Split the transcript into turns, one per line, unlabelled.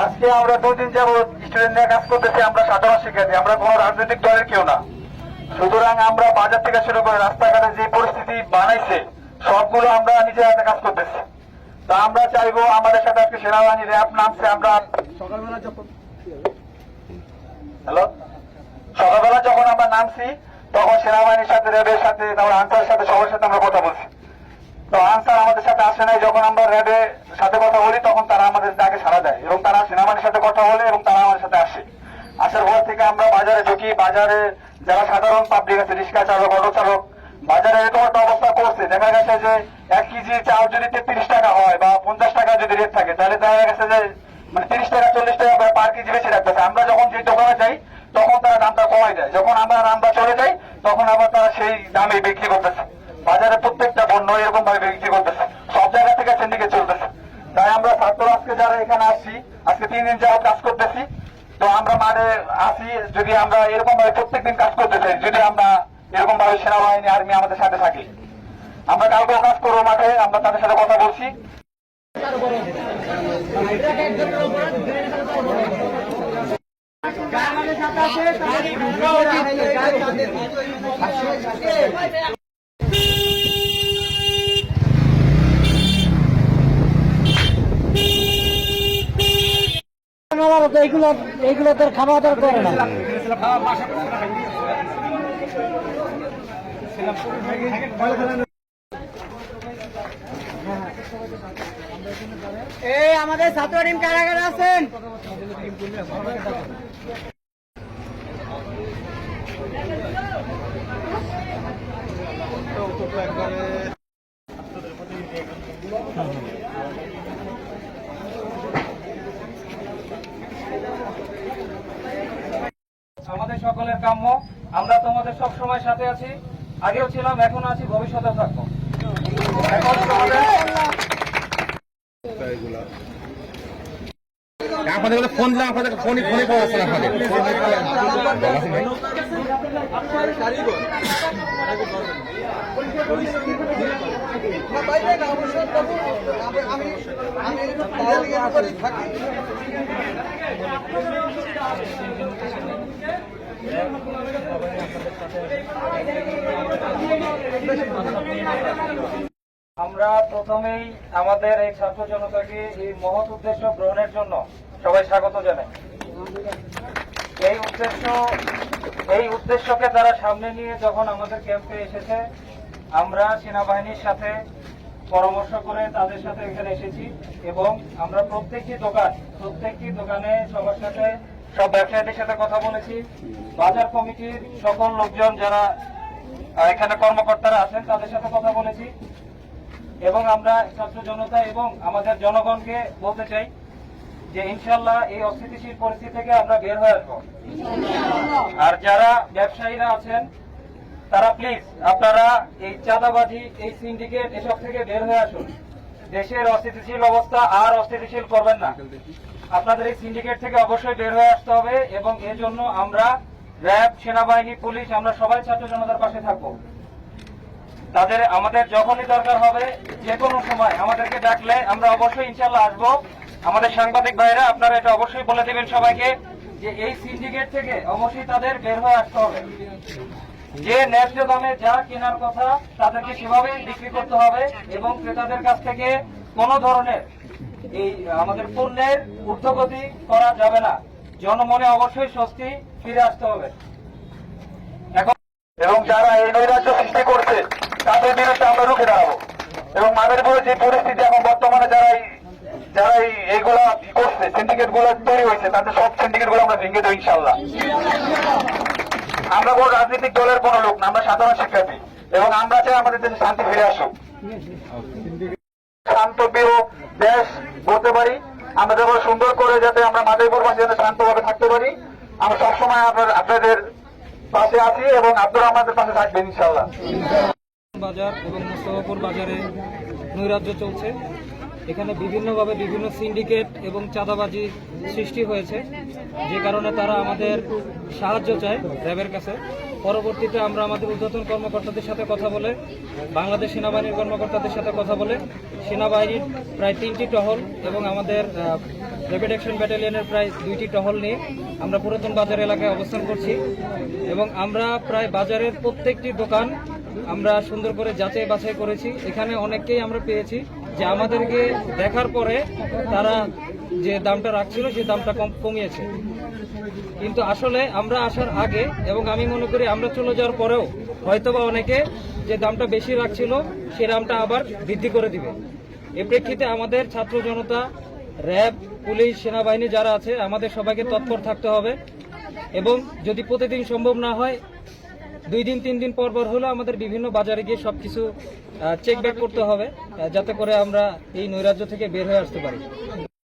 আজকে আমরা দুদিন যাবৎ স্টুডেন্ট নিয়ে কাজ করতেছি আমরা সাধারণ শিক্ষার্থী আমরা কোনো রাজনৈতিক দলের কেউ না। সুতরাং আমরা বাজার থেকে শুরু করে রাস্তাঘাটে যে পরিস্থিতি বানাইছে সবগুলো আমরা নিজের হাতে কাজ করতেছি। তা আমরা চাইব আমাদের সাথে আজকে সেনাবাহিনী র্যাব নামছে আমরা সকালবেলা যখন হ্যালো সকালবেলা যখন আমরা নামছি, তখন সেনাবাহিনীর সাথে র্যাবের সাথে, তারপর আনসারের সাথে, সবার সাথে আমরা কথা বলছি। তো আনসার আমাদের সাথে আসে নাই। যখন আমরা র্যাবের সাথে কথা বলি, তখন তারা আমাদের ডাকে সাড়া দেয় এবং তারা সেনাবাহিনীর সাথে কথা বলে এবং তারা আমাদের সাথে আসে। আসার পর থেকে আমরা বাজারে ঢুকি। বাজারে যারা সাধারণ পাবলিক আছে, রিক্সা চালক, অটো চালক, বাজারে এরকম একটা অবস্থা করছে। দেখা গেছে যে এক কেজি চাল যদি তেত্রিশ টাকা হয় বা পঞ্চাশ টাকা যদি রেট থাকে, তাহলে দেখা গেছে যে মানে তিরিশ টাকা, চল্লিশ টাকা পার কেজি বেশি রাখতেছে। আমরা যখন যে দোকানে যাই তখন তারা দামটা কমাই দেয় যখন আমরা আমরা চলে যাই, তখন আবার তারা সেই দামে বিক্রি করতেছে। বাজারে প্রত্যেকটা পণ্য এরকম ভাবে বিক্রি করতেছে। সব জায়গা থেকে সিন্ডিকেট চলতেছে। তাই আমরা ছাত্র আজকে যারা এখানে আসছি, আজকে তিন দিন যাবত কাজ করতেছি। তো আমরা মাঠে আসি, যদি আমরা এরকম ভাবে প্রত্যেকদিন কাজ করতে চাই, যদি আমরা এরকম ভাবে সেনাবাহিনী, আর্মি আমাদের সাথে থাকি। আমরা কালকেও কাজ করব মাঠে, আমরা তাদের সাথে কথা বলছি।
এইগুলো এইগুলো তোর খাওয়া দাওয়া করে না এই আমাদের ছাত্র টিম কারাগারে আছেন।
আমাদের সকলের কাম্য আমরা তোমাদের সব সময় সাথে আছি আগেও ছিলাম এখন আছি ভবিষ্যতে থাকব এখন
আপনাদের ফোন দিলাম আপনাদের ফোনই ফোনই পাওয়া যাচ্ছে
আমরা প্রথমেই আমাদের এই ছাত্র জনতাকে এই মহৎ উদ্দেশ্য গ্রহণের জন্য সবাই স্বাগত জানাই। এই উদ্দেশ্য এই উদ্দেশ্যকে তারা সামনে নিয়ে যখন আমাদের ক্যাম্পে এসেছে আমরা সেনাবাহিনীর সাথে পরামর্শ করে তাদের সাথে এখানে এসেছি এবং আমরা প্রত্যেকটি দোকান, প্রত্যেকটি দোকানে সবার সাথে, সব ব্যবসায়ীদের সাথে কথা বলেছি। বাজার কমিটির সকল লোকজন যারা এখানে কর্মকর্তারা আছেন, তাদের সাথে কথা বলেছি। এবং আমরা ছাত্র জনতা এবং আমাদের জনগণকে বলতে চাই যে ইনশাল্লাহ এই অস্থিতিশীল পরিস্থিতি থেকে আমরা বের হয়ে আসব। আর যারা ব্যবসায়ীরা আছেন তারা প্লিজ আপনারা এই চাঁদাবাজি, এই সিন্ডিকেট এসব থেকে বের হয়ে আসুন। দেশের অস্থিতিশীল অবস্থা আর অস্থিতিশীল করবেন না। আপনাদের এই সিন্ডিকেট থেকে অবশ্যই বের হয়ে আসতে হবে এবং এর জন্য আমরা র্যাব, সেনাবাহিনী, পুলিশ, আমরা সবাই ছাত্র জনতার পাশে থাকব। তাদের, আমাদের যখনই দরকার হবে, যে কোনো সময় আমাদেরকে ডাকলে আমরা অবশ্যই ইনশাল্লাহ আসব। আমাদের সাংবাদিক ভাইরা, আপনারা এটা অবশ্যই বলে দেবেন সবাইকে যে এই সিন্ডিকেট থেকে অবশ্যই তাদের বের হয়ে আসতে হবে। যে ন্যায্য দামে যা কেনার কথা, তাদেরকে সেভাবে বিক্রি করতে হবে এবং ক্রেতাদের কাছ থেকে কোনো ধরনের এই, আমাদের পণ্যের ঊর্ধ্বগতি করা যাবে না। জনমনে অবশ্যই স্বস্তি ফিরে আসতে হবে।
এবং যারা এই নৈরাজ্য সৃষ্টি করছে, তাদের বিরুদ্ধে আমরা রুখে দাঁড়াবো। এবং মাদারীপুরের যে পরিস্থিতি এখন বর্তমানে যারা যারা এই এইগুলা করছে সিন্ডিকেটগুলো তৈরি হয়েছে তাদের সব সিন্ডিকেটগুলো আমরা ভেঙে দেবো ইনশাল্লাহ। আমরা কোনো রাজনৈতিক দলের কোনো লোক না, আমরা সাধারণ শিক্ষার্থী। এবং আমরা চাই আমাদের দেশে শান্তি ফিরে আসুক। শান্ত দেশ বলতে পারি। আমরা যেমন সুন্দর করে যাতে আমরা মাদারীপুর মাঝে যাতে শান্তভাবে থাকতে পারি। আমরা সবসময় আপনার আপনাদের পাশে আছি এবং আপনারা আমাদের পাশে থাকবেন ইনশাল্লাহ
বাজার এবং মুস্তফাপুর বাজারে নৈরাজ্য চলছে। এখানে বিভিন্নভাবে বিভিন্ন সিন্ডিকেট এবং চাঁদাবাজি সৃষ্টি হয়েছে। যে কারণে তারা আমাদের সাহায্য চায় র্যাবের কাছে। পরবর্তীতে আমরা আমাদের ঊর্ধ্বতন কর্মকর্তাদের সাথে কথা বলে, বাংলাদেশ সেনাবাহিনীর কর্মকর্তাদের সাথে কথা বলে, সেনাবাহিনীর প্রায় তিনটি টহল এবং আমাদের র্যাপিড অ্যাকশন ব্যাটালিয়নের প্রায় দুইটি টহল নিয়ে আমরা পুরাতন বাজার এলাকায় অবস্থান করছি। এবং আমরা প্রায় বাজারের প্রত্যেকটি দোকান আমরা সুন্দর করে যাচাই বাছাই করেছি। এখানে অনেককেই আমরা পেয়েছি। যে আমাদেরকে দেখার পরে তারা যে দামটা রাখছিল সেই দামটা কম কমিয়েছে। কিন্তু আসলে আমরা আসার আগে এবং আমি মনে করি আমরা চলে যাওয়ার পরেও হয়তোবা অনেকে যে দামটা বেশি রাখছিল, সে দামটা আবার বৃদ্ধি করে দিবে। এ প্রেক্ষিতে আমাদের ছাত্র জনতা, র্যাব, পুলিশ, সেনাবাহিনী যারা আছে, আমাদের সবাইকে তৎপর থাকতে হবে। এবং যদি প্রতিদিন সম্ভব না হয় দুই দিন, তিন দিন পর পর হলো আমাদের বিভিন্ন বাজারে গিয়ে সবকিছু চেক ব্যাক করতে হবে যাতে করে আমরা এই নৈরাজ্য থেকে বের হয়ে আসতে পারি।